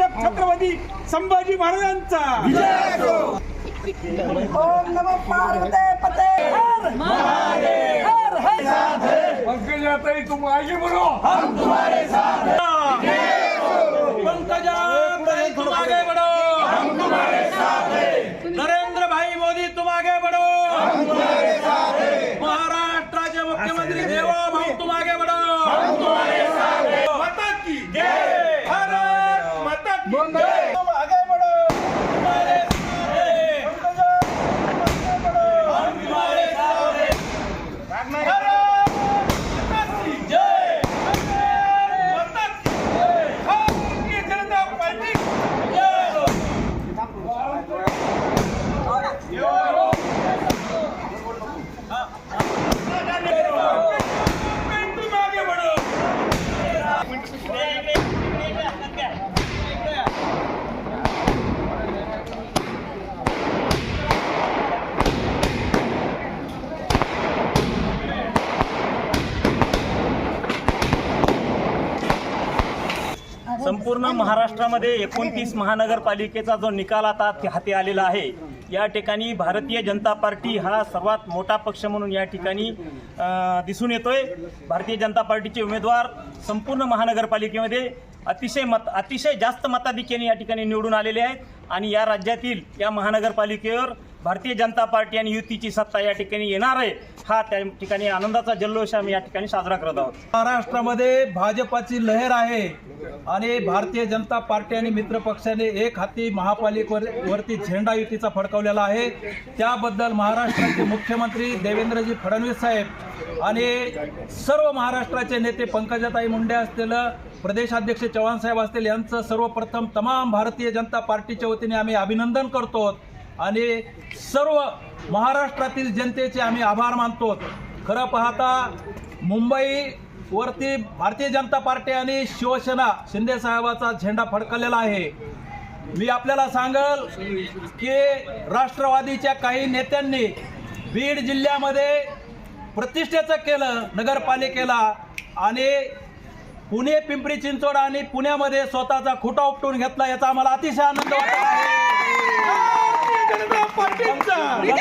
छत्रपती संभाजी महाराजांचा. ओम नमो पार्वते पते। हर हर हर। पंकजाताई तुम आगे बढ़ो हम तुम्हारे साथ पंकजाताई तुम आगे बढ़ो हम तुम्हारे साथ नरेंद्र भाई मोदी तुम आगे बढ़ो हम तुम्हारे साथ महाराष्ट्राचे मुख्यमंत्री देवा भाऊ तुम आगे बढ़ो हम तुम्हारे साथ माता की जय भारत माता की जय तुम आगे बढ़ो तुम्हारे साथ पंकजा तुम आगे बढ़ो हम तुम्हारे साथ भारत माता की जय भारत माता की जय भारतीय जनता पार्टी की जय तुम आगे बढ़ो संपूर्ण महाराष्ट्रामध्ये एकोणतीस महानगरपालिकेचा जो निकाल आता हाती आलेला आहे या ठिकाणी भारतीय जनता पार्टी हा सर्वात मोठा पक्ष म्हणून या ठिकाणी दिसून येतोय. भारतीय जनता पार्टीचे उमेदवार संपूर्ण महानगरपालिकेमध्ये अतिशय मत अतिशय जास्त मताधिक्याने या ठिकाणी निवडून आलेले आहेत. आणि या राज्यातील या महानगरपालिकेवर भारतीय जनता पार्टी आणि युतीची सत्ता या ठिकाणी येणार आहे. हा त्या ठिकाणी आनंदाचा जल्लोष आम्ही या ठिकाणी साजरा करत आहोत. महाराष्ट्रामध्ये भाजपाची लहर आहे आणि भारतीय जनता पार्टी आणि मित्र पक्षाने एक हाती महापालिकेवर वरती झेंडा युतीचा फडकवलेला आहे. त्याबद्दल महाराष्ट्राचे मुख्यमंत्री देवेंद्रजी फडणवीस साहेब आणि सर्व महाराष्ट्राचे नेते पंकजाताई मुंडे असतील प्रदेशाध्यक्ष चव्हाण साहेब असतील यांचं सर्वप्रथम तमाम भारतीय जनता पार्टीच्या वतीने आम्ही अभिनंदन करतो. आणि सर्व महाराष्ट्रातील जनतेचे आम्ही आभार मानतो. खरं पाहता मुंबईवरती भारतीय जनता पार्टी आणि शिवसेना शिंदे साहेबाचा झेंडा फडकलेला आहे. मी आपल्याला सांगल की राष्ट्रवादीच्या काही नेत्यांनी बीड जिल्ह्यामध्ये प्रतिष्ठेचं केलं नगरपालिकेला आणि पुणे पिंपरी चिंचवड आणि पुण्यामध्ये स्वतःचा खुटा उपटून घेतला याचा आम्हाला अतिशय आनंद वाटत जनता पार्टीचा आहे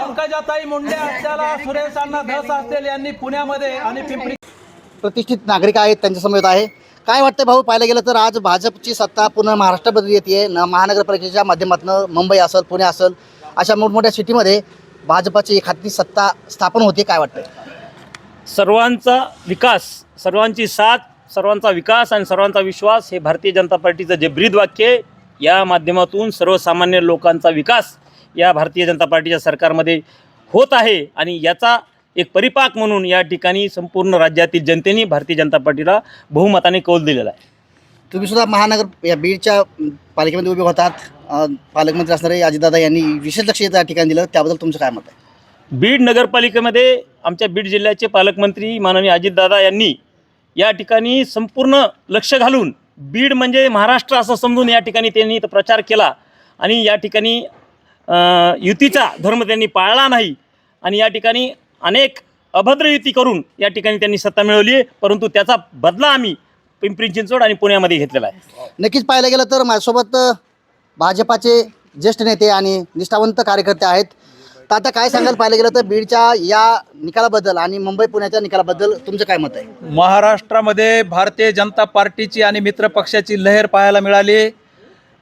पंकजाताई मुंडे असल्याला सुरेश अण्णा धस असतील यांनी पुण्यामध्ये आणि पिंपरी प्रतिष्ठित नागरिक आहेत त्यांच्यासमोर आहे. काय वाटतं भाऊ पाहायला गेलं तर आज भाजपची सत्ता पूर्ण महाराष्ट्रामध्ये येते न महानगरपालिकेच्या माध्यमातून मुंबई असेल पुणे असेल अशा मोठमोठ्या सिटीमध्ये भाजपाची एखादी सत्ता स्थापन होते काय वाटतं सर्वांचा विकास सर्वांची साथ सर्वांचा विकास आणि सर्वांचा विश्वास हे भारतीय जनता पार्टीचं जे ब्रीद वाक्य आहे या माध्यमातून सर्वसामान्य लोकांचा विकास या भारतीय जनता पार्टीच्या सरकारमध्ये होत आहे आणि याचा एक परिपाक म्हणून या ठिकाणी संपूर्ण राज्यातील जनतेने भारतीय जनता पार्टीला बहुमताने कौल दिलेला आहे. तुम्ही सुद्धा महानगर या बीडच्या पालिकेमध्ये उभे होतात. पालकमंत्री असणारे अजितदादा यांनी विशेष लक्ष या ठिकाणी दिलं. त्याबद्दल तुमचं काय मत आहे? बीड नगरपालिकेमध्ये आमच्या बीड जिल्ह्याचे पालकमंत्री माननीय अजितदादा यांनी या ठिकाणी संपूर्ण लक्ष घालून बीड म्हणजे महाराष्ट्र असं समजून या ठिकाणी त्यांनी इथं प्रचार केला. आणि या ठिकाणी युतीचा धर्म त्यांनी पाळला नाही. आणि या ठिकाणी अनेक अभद्र युती करून या ठिकाणी त्यांनी सत्ता मिळवली आहे. परंतु त्याचा बदला आम्ही पिंपरी चिंचवड आणि पुण्यामध्ये घेतलेला आहे. नक्कीच पाहायला गेलं तर माझ्यासोबत भाजपाचे ज्येष्ठ नेते आणि निष्ठावंत कार्यकर्ते आहेत. तर आता काय सांगाल पाहिलं गेलं तर बीडच्या या निकालाबद्दल आणि मुंबई पुण्याच्या निकालाबद्दल तुमचं काय मत आहे? महाराष्ट्रामध्ये भारतीय जनता पार्टीची आणि मित्र पक्षाची लहर पाहायला मिळाली.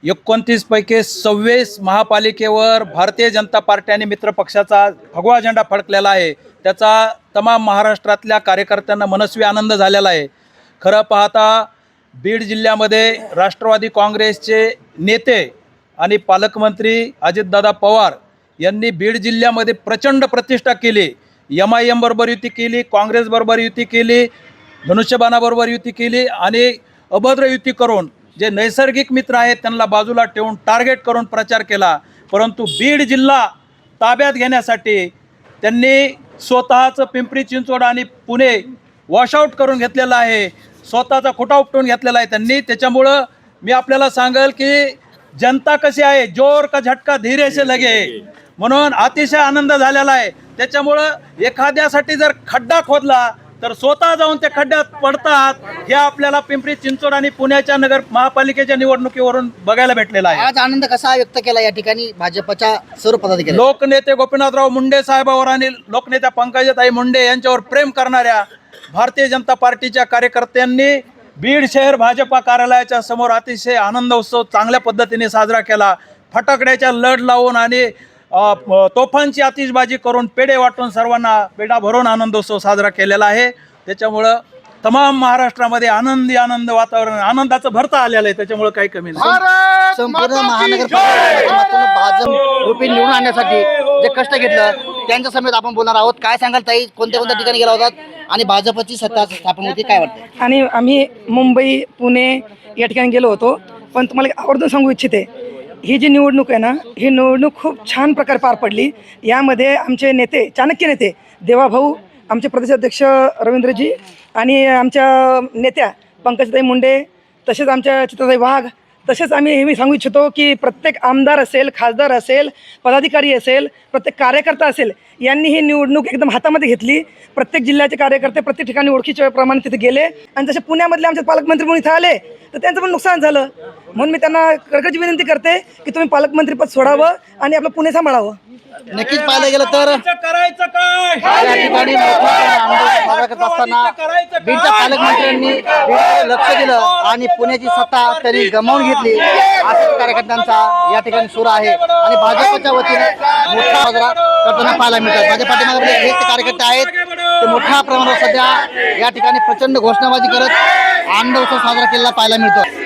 एकोणतीस पैकी सव्वीस महापालिकेवर भारतीय जनता पार्टी आणि मित्र पक्षाचा भगवा झेंडा फडकलेला आहे. त्याचा तमाम महाराष्ट्रातल्या कार्यकर्त्यांना मनस्वी आनंद झालेला आहे. खरं पाहता बीड जिल्ह्यामध्ये राष्ट्रवादी काँग्रेसचे नेते आणि पालकमंत्री अजितदादा पवार यांनी बीड जिल्ह्यामध्ये प्रचंड प्रतिष्ठा केली. एम आय एम बरोबर युती केली काँग्रेसबरोबर युती केली धनुष्यबाणाबरोबर युती केली आणि अभद्र युती करून जे नैसर्गिक मित्र आहेत त्यांना बाजूला ठेवून टार्गेट करून प्रचार केला. परंतु बीड जिल्हा ताब्यात घेण्यासाठी त्यांनी स्वतःचं पिंपरी चिंचवड आणि पुणे वॉशआउट करून घेतलेलं आहे. स्वतःचा खोटा उपटून घेतलेला आहे त्यांनी. त्याच्यामुळं मी आपल्याला सांगेल की जनता कशी आहे? जोर का झटका? धीरे से लगे. म्हणून अतिशय आनंद झालेला आहे. त्याच्यामुळं एखाद्यासाठी जर खड्डा खोदला तर स्वतः जाऊन त्या खड्ड्यात पडतात हे आपल्याला पिंपरी चिंचवड आणि पुण्याच्या नगर महापालिकेच्या निवडणुकीवरून बघायला भेटलेलं आहे. आज आनंद कसा व्यक्त केला या ठिकाणी? भाजपच्या सर्व पदाधिकारी. लोकनेते गोपीनाथराव मुंडे साहेबांवर आणि लोकनेत्या पंकजाताई मुंडे यांच्यावर प्रेम करणाऱ्या भारतीय जनता पार्टीच्या कार्यकर्त्यांनी बीड शहर भाजपा कार्यालयाच्या समोर अतिशय आनंद उत्सव चांगल्या पद्धतीने साजरा केला. फटाकड्याच्या लढ लावून आणि तोफांची आतिषबाजी करून पेढे वाटून सर्वांना पेढा भरून आनंदोत्सव साजरा केलेला आहे. त्याच्यामुळं तमाम महाराष्ट्रामध्ये आनंदी आनंद वातावरण आनंदाचं भरता आलेलं आहे. त्याच्यामुळे काही कमी नाही. संपूर्ण महानगरपालिकेच्या माध्यमातून भाजप रुपी निवडून आणण्यासाठी जे कष्ट घेतलं त्यांच्या समेत आपण बोलणार आहोत. काय सांगाल ताई? कोणत्या कोणत्या ठिकाणी गेला होतात? आणि भाजपची सत्ता स्थापन होती काय वाटतं आणि आम्ही मुंबई पुणे या ठिकाणी गेलो होतो. पण तुम्हाला एक आवर्जून सांगू इच्छिते ही जी निवडणूक आहे ना ही निवडणूक खूप छान प्रकारे पार पडली. यामध्ये आमचे नेते चाणक्य नेते देवाभाऊ आमचे प्रदेशाध्यक्ष रवींद्रजी आणि आमच्या नेत्या पंकजताई मुंडे तसेच आमच्या चित्रताई वाघ तसेच आम्ही हे मी सांगू इच्छितो की प्रत्येक आमदार असेल खासदार असेल पदाधिकारी असेल प्रत्येक कार्यकर्ता असेल यांनी ही निवडणूक एकदम हातामध्ये घेतली. प्रत्येक जिल्ह्याचे कार्यकर्ते प्रत्येक ठिकाणी ओळखीच्या प्रमाणे तिथे गेले. आणि जसे पुण्यामधले आमचे पालकमंत्री म्हणून इथं आले तर त्यांचं पण नुकसान झालं. म्हणून मी त्यांना कडकची विनंती करते की तुम्ही पालकमंत्रीपद सोडावं आणि आपलं पुणे सांभाळावं. नक्कीच पाहायला गेलं तर करायचं काय या ठिकाणी मोठा असताना बीडच्या पालकमंत्र्यांनी लक्ष दिलं आणि पुण्याची सत्ता त्यांनी गमावून घेतली अशाच कार्यकर्त्यांचा या ठिकाणी सूर आहे आणि भाजपच्या वतीने मोठा साजरा करताना पाहायला मिळतात माझ्या पाठीमागे हे कार्यकर्ते आहेत ते मोठ्या प्रमाणावर सध्या या ठिकाणी प्रचंड घोषणाबाजी करत आनंद उत्सव साजरा केलेला पाहायला मिळतो